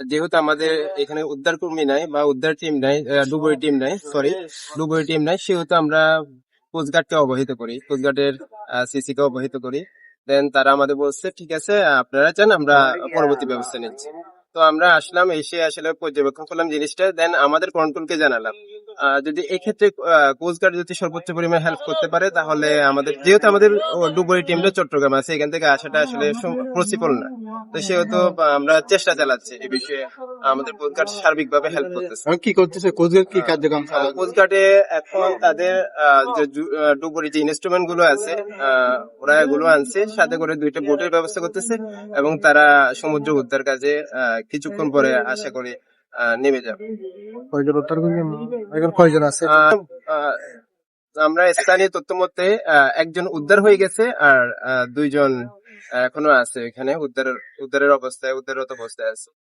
যেহেতু আমাদের এখানে উদ্ধার কর্মী নাই বা উদ্ধার টিম নাই ডুবুরি টিম নাই সরি ডুবুরি টিম নাই, সেহেতু আমরা কোস্টগার্ডকে অবহিত করি, কোস্টগার্ডের সিসি কে অবহিত করি। দেন তারা আমাদের বলছে, ঠিক আছে, আপনারা চান, আমরা পরবর্তী ব্যবস্থা নিচ্ছি। তো আমরা আসলাম, এসে আসলে পর্যবেক্ষণ করলাম জিনিসটা দেন আমাদের কন্ট্রোলকে জানালাম। যদি এক্ষেত্রে কোস্টগার্ড যদি সর্বোচ্চ পরিমাণে হেল্প করতে পারে তাহলে আমাদের যেহেতু আমাদের ডুবুরি টিমটা চট্টগ্রাম আছে এখান থেকে আসাটা আসলে পসিবল না। তো সেহেতু আমরা চেষ্টা চালাচ্ছি এই বিষয়ে আমাদের কোস্টগার্ড সার্বিকভাবে হেল্প করতেছে। কি করতেছে? কোচগার্ড কি কার্যক্রম চালাচ্ছে? কোস্টগার্ডে এখন তাদের যে ডুবুরি যে ইনস্ট্রুমেন্টগুলো আছে ওরা এগুলো আনছে সাথে করে দুইটা বোটের ব্যবস্থা করতেছে এবং তারা সমুদ্র উদ্ধার কাজে আহ, কিছুক্ষণ পরে আশা করি নেমে যাবে। কয়জন উদ্ধার করবেন? এখন কয়জন আছে? আমরা স্থানীয় তথ্য মতে একজন উদ্ধার হয়ে গেছে আর দুইজন এখনও আছে এখানে। উদ্ধারের উদ্ধারের অবস্থায় উদ্ধাররত অবস্থায় আছে।